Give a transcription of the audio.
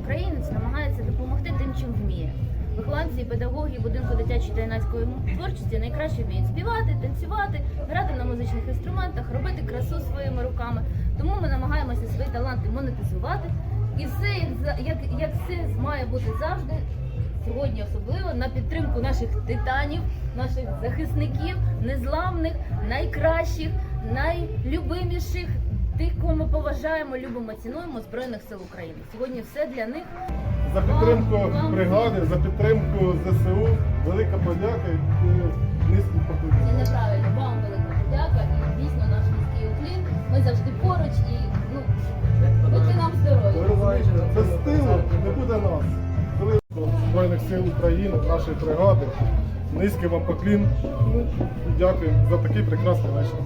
українець намагається допомогти тим, чим вміє. Вихованці і педагоги будинку дитячої та юнацької творчості найкраще вміють співати, танцювати, грати на музичних інструментах, робити красу своїми руками. Тому ми намагаємося свої таланти монетизувати. І все як як, як все має бути завжди, сьогодні особливо на підтримку наших титанів, наших захисників, незламних, найкращих, найлюбиміших тих, кого ми поважаємо, любимо, цінуємо Збройних сил України. Сьогодні все для них. За підтримку Вам- бригади, за підтримку ЗСУ, велика подяка і низький Це неправильно. Вам велика подяка і дійсно наш низький уклін. Ми завжди поруч і ну будьте нам розумієте, без тилу не буде нас. Збройних сил України, нашої бригади. Низький вам поклін. Дякую за такий прекрасний вечір.